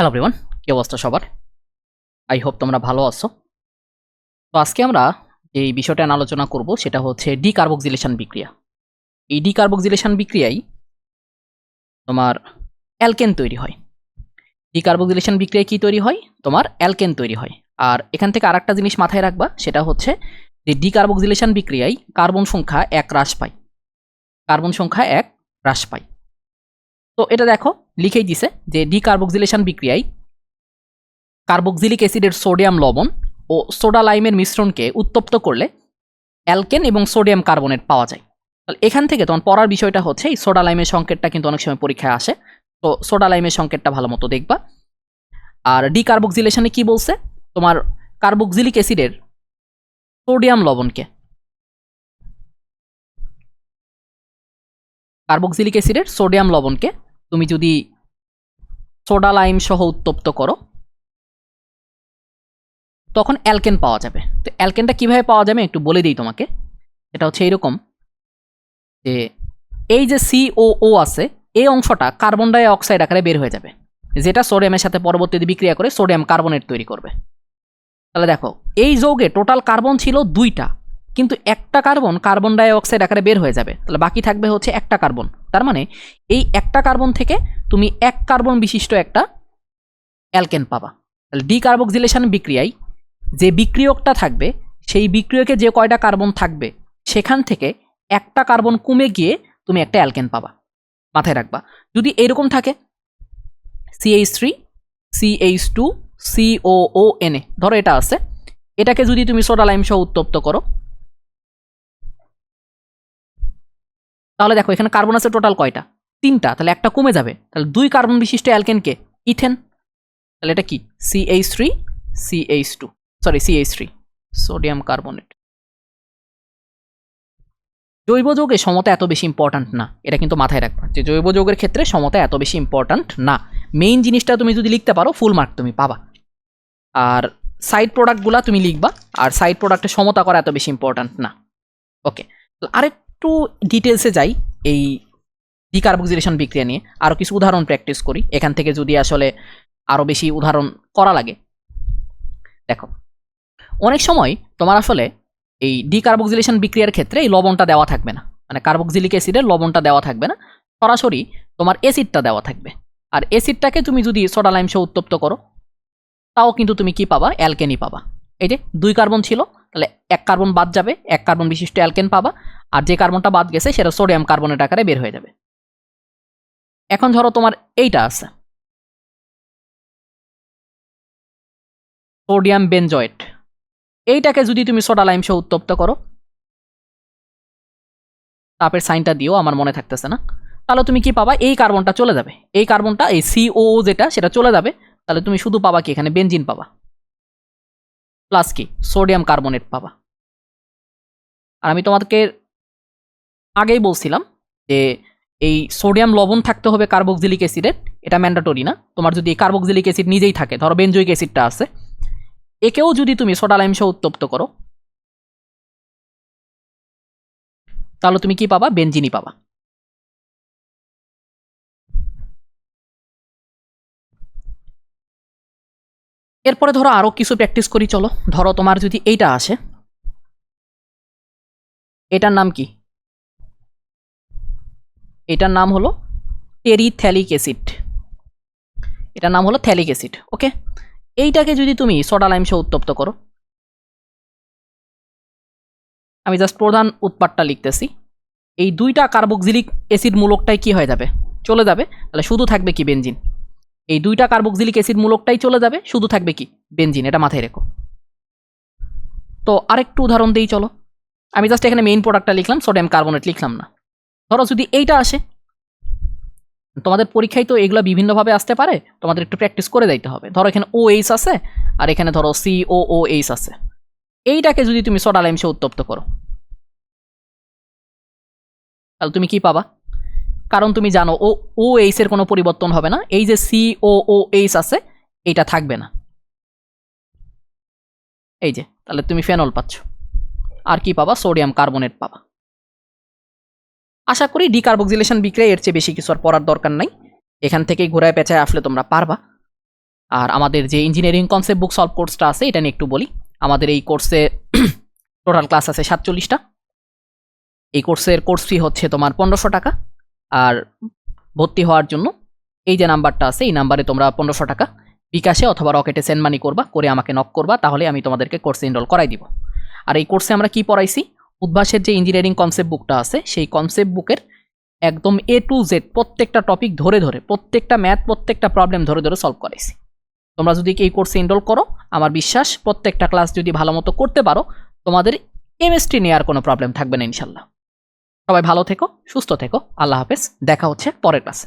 Hello everyone কি অবস্থা সবার? আই হোপ তোমরা ভালো আছো। তো আজকে আমরা যে বিষয়টা আলোচনা করব, সেটা হচ্ছে ডিকার্বক্সিলেশন বিক্রিয়া। এই ডিকার্বক্সিলেশন বিক্রিয়ায় তোমার অ্যালকেন তৈরি হয়। ডিকার্বক্সিলেশন বিক্রিয়ায় কি তৈরি হয়? তোমার অ্যালকেন তৈরি হয়। আর এখান থেকে আরেকটা জিনিস মাথায় রাখবা, সেটা হচ্ছে যে ডিকার্বক্সিলেশন বিক্রিয়ায় কার্বন সংখ্যা এক হ্রাস পায়। কার্বন সংখ্যা এক হ্রাস পায়। তো এটা দেখো লিখেই দিছে যে ডিকার্বক্সিলেশন বিক্রিয়ায় কার্বক্সিলিক অ্যাসিডের সোডিয়াম লবণ ও সোডা লাইমের মিশ্রণকে উত্তপ্ত করলে অ্যালকেন এবং সোডিয়াম কার্বনেট পাওয়া যায়। এখান থেকে তখন পড়ার বিষয়টা হচ্ছে, এই সোডা লাইমের সংকেতটা কিন্তু অনেক সময় পরীক্ষায় আসে। তো সোডা লাইমের সংকেতটা ভালো মতো দেখবা। আর ডিকার্বক্সিলেশনে কি বলছে? তোমার কার্বক্সিলিক অ্যাসিডের সোডিয়াম লবণকে। কার্বক্সিলিক অ্যাসিডের সোডিয়াম লবণকে তুমি যদি সোডা লাইম সহ উত্তপ্ত করো, তখন অ্যালকেন পাওয়া যাবে। তো অ্যালকেনটা কীভাবে পাওয়া যাবে একটু বলে দিই তোমাকে। এটা হচ্ছে এইরকম যে এই যে সিওও আছে, এই অংশটা কার্বন ডাই অক্সাইড আকারে বের হয়ে যাবে। যেটা সোডিয়ামের সাথে পরবর্তীতে বিক্রিয়া করে সোডিয়াম কার্বনেট তৈরি করবে। তাহলে দেখো, এই যৌগে টোটাল কার্বন ছিল দুইটা। কিন্তু একটা কার্বন কার্বন ডাই অক্সাইড আকারে বের হয়ে যাবে। তাহলে বাকি থাকবে হচ্ছে একটা কার্বন। তার মানে এই একটা কার্বন থেকে তুমি এক কার্বন বিশিষ্ট একটা অ্যালকেন পাবা। তাহলে ডিকার্বক্সিলেশন বিক্রিয়ায় যে বিক্রিয়কটা থাকবে, সেই বিক্রিয়কে যে কয়টা কার্বন থাকবে, সেখান থেকে একটা কার্বন কমে গিয়ে তুমি একটা অ্যালকেন পাবা। মাথায় রাখবা। যদি এরকম থাকে CH three CH two CO N ধরো এটা আছে। এটাকে যদি তুমি সোডা সহ উত্তপ্ত করো তাহলে দেখো, এখানে কার্বন আছে টোটাল কয়টা? তিনটা, তাহলে একটা কমে যাবে। তাহলে দুই কার্বন বিশিষ্ট অ্যালকেনকে ইথেন তাহলে এটা কি? CH three CH two sorry CH three sodium carbonate জৈব যৌগে সমতা এত বেশি ইম্পর্ট্যান্ট না, এটা কিন্তু মাথায় রাখবা। যে জৈব যৌগের ক্ষেত্রে সমতা এত বেশি ইম্পর্ট্যান্ট না। মেইন জিনিসটা তুমি যদি লিখতে পারো ফুল মার্ক তুমি পাবা। আর সাইড প্রোডাক্টগুলা তুমি লিখবা, আর সাইড প্রোডাক্টের সমতা করা এত বেশি ইম্পর্ট্যান্ট না। ওকে আরেকটু ডিটেলসে যাই, এই ডিকার্বক্সিলেশন বিক্রিয়া নিয়ে। আরও কিছু উদাহরণ প্র্যাকটিস করি। এখান থেকে যদি আসলে আরও বেশি উদাহরণ করা লাগে। দেখো, অনেক সময় তোমার আসলে এই ডিকার্বক্সিলেশন বিক্রিয়ার ক্ষেত্রে এই লবণটা দেওয়া থাকবে না। মানে কার্বক্সিলিক অ্যাসিডের লবণটা দেওয়া থাকবে না। সরাসরি তোমার অ্যাসিডটা দেওয়া থাকবে। আর অ্যাসিডটাকে তুমি যদি সোডা লাইম সহ উত্তপ্ত করো, তাও কিন্তু তুমি কি পাবা? অ্যালকেনই পাবা। এই যে দুই কার্বন ছিল, তাহলে এক কার্বন বাদ যাবে, এক কার্বন বিশিষ্ট অ্যালকেন পাবা। আর যে কার্বনটা বাদ গেছে, সেটা সোডিয়াম কার্বনেট আকারে বের হয়ে যাবে। এখন ধরো তোমার এইটা আছে। সোডিয়াম বেনজয়েট এইটাকে যদি তুমি সোডা লাইম সহ উত্তপ্ত করো, তাপের সাইনটা দিও আমার মনে থাকতেছে না। তাহলে তুমি কি পাবা? এই কার্বনটা চলে যাবে। এই কার্বনটা এই সিও যেটা, সেটা চলে যাবে। তাহলে তুমি শুধু পাবা কি? এখানে বেনজিন পাবা। প্লাস কি? সোডিয়াম কার্বনেট পাবা। আর আমি তোমাদেরকে আগেই বলছিলাম যে এই সোডিয়াম লবণ থাকতে হবে কার্বক্সিলিক অ্যাসিডের। এটা ম্যান্ডাটরি না। তোমার যদি কার্বক্সিলিক অ্যাসিড নিজেই থাকে, ধরো বেনজয়িক অ্যাসিডটা আছে, একেও যদি তুমি সোডা উত্তপ্ত করো, তাহলে তুমি কি পাবা? বেনজিনি পাবা। এরপরে ধরো আরও কিছু প্র্যাকটিস করি, চলো। ধরো তোমার যদি এইটা আসে, এটার নাম কি? এটার নাম হলো টেরিথ্যালিক অ্যাসিড। এটার নাম হলো থ্যালিক অ্যাসিড, ওকে? এইটাকে যদি তুমি সোডা লাইম সহ উত্তপ্ত করো। আমি জাস্ট প্রধান উৎপাদটা লিখতেছি। এই দুইটা কার্বক্সিলিক অ্যাসিড মূলকটাই কি হয়ে যাবে? চলে যাবে। তাহলে শুধু থাকবে কি বেঞ্জিন এই দুইটা কার্বক্সিলিক অ্যাসিড মূলকটাই চলে যাবে, শুধু থাকবে কি বেঞ্জিন এটা মাথায় রেখো। তো আরেকটু উদাহরণ দিই চলো। আমি জাস্ট এখানে মেইন প্রোডাক্টটা লিখলাম সোডিয়াম কার্বনেট লিখলাম না। ধরো যদি এইটা আসে, তোমাদের পরীক্ষায় তো এগুলো বিভিন্নভাবে আসতে পারে, তোমাদের একটু প্র্যাকটিস করে দিতে হবে। ধরো এখানে ও এইচ আছে, আর এখানে ধরো সি ও ও এইচ আছে। এইটাকে যদি তুমি সে উত্তপ্ত করো। তাহলে তুমি কি পাবা? কারণ তুমি জানো, ও ও এইচ এর কোনো পরিবর্তন হবে না। এই যে সি ও ও এইচ আছে এইটা থাকবে না। এই যে, তাহলে তুমি ফেনল পাচ্ছ। আর কি পাবা? সোডিয়াম কার্বনেট পাবা। আশা করি ডিকার্বক্সিলেশন বিক্রিয়া এর চেয়ে বেশি কিছু আর পড়ার দরকার নাই। এখান থেকেই ঘোরায় পেঁচায় আসলে তোমরা পারবা। আর আমাদের যে ইঞ্জিনিয়ারিং কনসেপ্ট বুক সলভ কোর্সটা আছে, এটা নিয়ে একটু বলি। আমাদের এই কোর্সে টোটাল ক্লাস আছে সাতচল্লিশটা। এই কোর্সের কোর্স ফি হচ্ছে তোমার পনেরোশো টাকা। আর ভর্তি হওয়ার জন্য এই যে নাম্বারটা আছে, এই নাম্বারে তোমরা পনেরোশো টাকা। বিকাশে অথবা রকেটে সেন্ড মানি করবা, করে আমাকে নক করবা, তাহলে আমি তোমাদেরকে কোর্সে এনরোল করাই দিব। আর এই কোর্সে আমরা কি পড়াইছি? উদ্ভাসের যে ইঞ্জিনিয়ারিং কনসেপ্ট বুকটা আছে, সেই কনসেপ্ট বুকের একদম এ টু জেড প্রত্যেকটা টপিক ধরে ধরে, প্রত্যেকটা ম্যাথ প্রত্যেকটা প্রবলেম ধরে ধরে সলভ করাইছি। তোমরা যদি এই কোর্সে এনরোল করো, আমার বিশ্বাস প্রত্যেকটা ক্লাস যদি ভালো মতো করতে পারো, তোমাদের কেমিস্ট্রি নেওয়ার কোনো প্রবলেম থাকবে না ইনশাল্লাহ। সবাই ভালো থেকো, সুস্থ থেকো, আল্লাহ হাফেজ, দেখা হচ্ছে পরের ক্লাসে